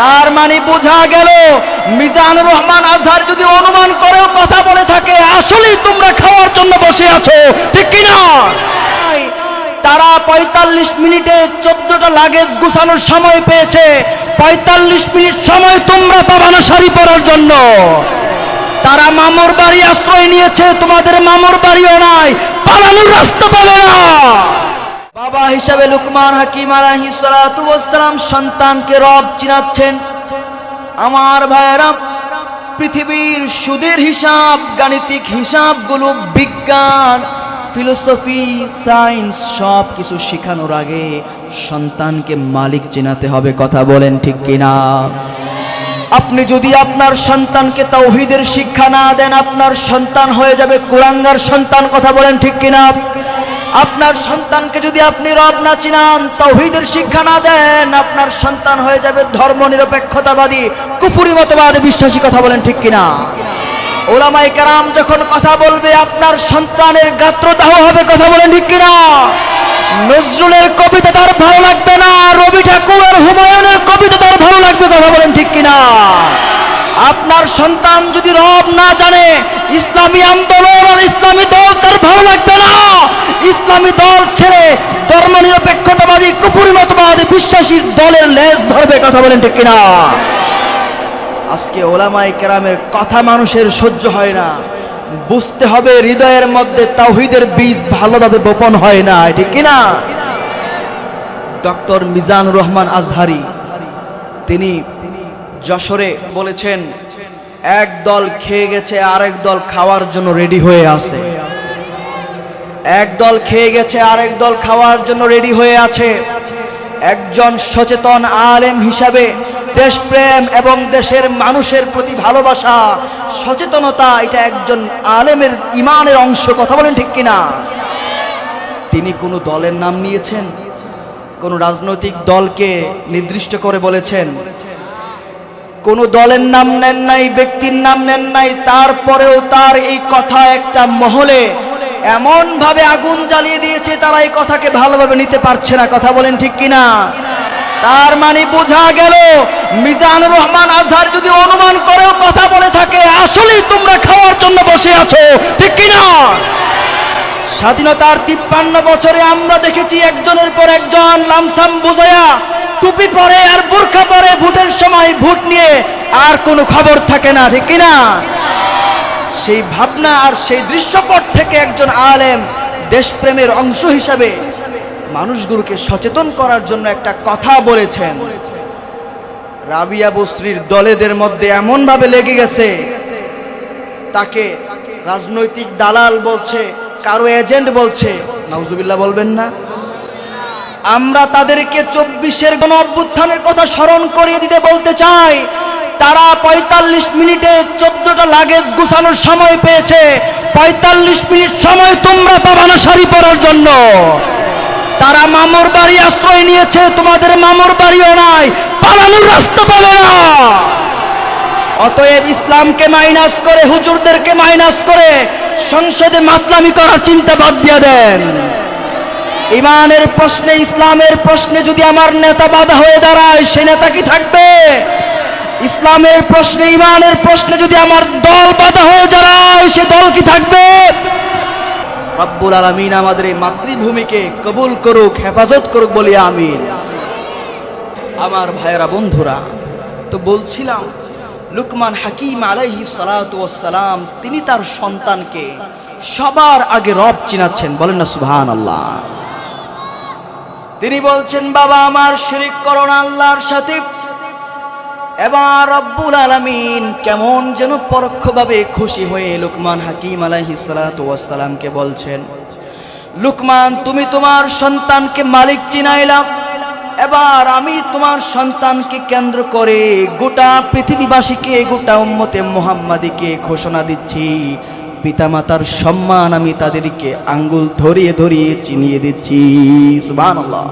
তার মানে বোঝা গেল মিজান রহমান আজহার যদি অনুমান করেও কথা বলে থাকে, আসলেই তোমরা খাওয়ার জন্য বসে আছো, ঠিক কিনা? তারা পঁয়তাল্লিশ মিনিটে চোদ্দটা লাগেজ গুছানোর সময় পেয়েছে, পঁয়তাল্লিশ মিনিট সময় তোমরা পাবা না শাড়ি পরার জন্য। তারা মামুর বাড়ি আশ্রয় নিয়েছে, তোমাদের মামুর বাড়িও নাই, পালানোর রাস্তা পাবে না। বাবা হিসাবে লুকমান হাকিম আলাহি সালাম সন্তানকে রব চিনাচ্ছেন। আমার ভাইয়েরা, পৃথিবীর সুদের হিসাব, গাণিতিক হিসাবগুলো, বিজ্ঞান, ফিলোসফি, সায়েন্স সব কিছু শেখানোর আগে সন্তানকে মালিক চেনাতে হবে, কথা বলেন ঠিক কিনা? আপনি যদি আপনার সন্তানকে তাওহীদের শিক্ষা না দেন, আপনার সন্তান হয়ে যাবে কুরাঙ্গার সন্তান, কথা বলেন ঠিক কিনা? আপনার সন্তানকে যদি আপনি রব না চিনান তাওহীদের শিক্ষা না দেন, আপনার সন্তান হয়ে যাবে ধর্ম নিরপেক্ষতাবাদী কুফুরি মতবাদে বিশ্বাসী কথা বলেন ঠিক কিনা? ওলামাই কারাম যখন কথা বলবে, আপনার সন্তানের গাত্রদাহ হবে কথা বলেন ঠিক কিনা? নজরুলের কবিতা তার ভালো লাগবে না, রবি ঠাকুর হুমায়ুনের কবিতা তার ভালো লাগবে কথা বলেন ঠিক কিনা? আপনার সন্তান যদি রব না জানে, ইসলামী আন্দোলন আর ইসলামী দল তার ভালো লাগবে না। ইসলামী দল ছেড়ে ধর্ম নিরপেক্ষতাবাদী কুফুরি মতবাদী বিশ্বাসী দলের লেজ ধরবে কথা বলেন ঠিক কিনা? আজকে ওলামাই কেরামের কথা মানুষের সহ্য হয় না। বুঝতে হবে হৃদয়ের মধ্যে তাওহিদের বীজ ভালোভাবে বপন হয় না, ঠিক কিনা? ডক্টর মিজানুর রহমান আজহারি, তিনি যশোরে বলেছেন, এক দল খেয়ে গেছে, আরেক দল খাওয়ার জন্য রেডি হয়ে আছে। এক দল খেয়ে গেছে, আরেক দল খাওয়ার জন্য রেডি হয়ে আছে। একজন সচেতন আলেম হিসাবে দেশপ্রেম এবং দেশের মানুষের প্রতি ভালোবাসা, সচেতনতা, এটা একজন আলেমের ইমানের অংশ, কথা বলেন ঠিক কিনা? তিনি কোনো দলের নাম নিয়েছেন? কোন রাজনৈতিক দলকে নির্দিষ্ট করে বলেছেন কোন দলের নাম নেন নাই, ব্যক্তির নাম নেন নাই, তারপরেও তার এই কথা একটা মহলে এমন ভাবে আগুন জ্বালিয়ে দিয়েছে, তারা এই কথাকে ভালোভাবে নিতে পারছে না। কথা বলেন ঠিক কিনা? তার মানে বোঝা গেল, মিজানুর রহমান আজহার যদি অনুমান করেও কথা বলে থাকে, আসলেই তোমরা খাওয়ার জন্য বসে আছো, ঠিক কিনা? স্বাধীনতার তিপ্পান্ন বছরে আমরা দেখেছি, একজনের পর একজন লামসাম বুঝায়া টুপি পরে আর বোরখা পরে ভোটের সময় ভোট নিয়ে আর কোনো খবর থাকে না, ঠিক কিনা? সেই ভাবনা আর সেই দৃশ্যপট থেকে একজন আলেম দেশপ্রেমের অংশ হিসাবে মানুষগুলোকে সচেতন করার জন্য একটা কথা বলেছেন। রাবিয়া বসরির দলেদের মধ্যে এমন ভাবে লেগে গেছে, তাকে রাজনৈতিক দালাল বলছে, কারও এজেন্ট বলছে, নাউজুবিল্লাহ বলবেন না। আমরা তাদেরকে চব্বিশের গণ অভ্যুত্থানের কথা স্মরণ করিয়ে দিতে বলতে চাই। তারা পঁয়তাল্লিশ মিনিটে চোদ্দটা লাগেজ গুছানোর সময় পেয়েছে। পঁয়তাল্লিশ মিনিট সময় তোমরা পাবা না শাড়ি পরার জন্য। তারা মামুর বাড়ি আশ্রয় নিয়েছে, তোমাদের মামুর বাড়িও নাই। পালানোর রাস্তা পাবে না। অতএব ইসলামকে মাইনাস করে, হুজুরদেরকে মাইনাস করে সংসদে মাতলামি করার চিন্তা বাদ দিয়ে দেন। ইমানের প্রশ্নে, ইসলামের প্রশ্নে যদি আমার নেতা বাধা হয়ে দাঁড়ায়, সে নেতা কি থাকবে? ইসলামের প্রশ্নে, ইমানের প্রশ্নে যদি আমার দল বাধা হয়ে দাঁড়ায়, সে দল কি থাকবে? রব্বুল আলমিন আমাদের এই মাতৃভূমিকে কবুল করুক, হেফাজত করুক বলি আমিন। আমার ভাইয়েরা, বন্ধুরা, তো বলছিলাম, লুকমান হাকিম আলাইহি সালাম তিনি তার সন্তানকে সবার আগে রব চিনাচ্ছেন, বলেন না সুবহান আল্লাহ তিনি বলছেন, বাবা, আমার শিরিক করো না আল্লাহর সাথে। এবার রব্বুল আলামিন কেমন যেন পরোক্ষভাবে খুশি হয়ে লুকমান হাকিম আলাইহিস সালাতু ওয়াস সালামকে বলছেন, লুকমান, তুমি তোমার সন্তানকে মালিক চিনাইলা। এবার আমি তোমার সন্তানকে কেন্দ্র করে গোটা পৃথিবীবাসীকে, গোটা উম্মতে মোহাম্মদীকে ঘোষণা দিচ্ছি। পিতামাতার সম্মান আমি তাদেরকে আঙ্গুল ধরিয়ে ধরিয়ে চিনিয়ে দিচ্ছি। সুবহানাল্লাহ।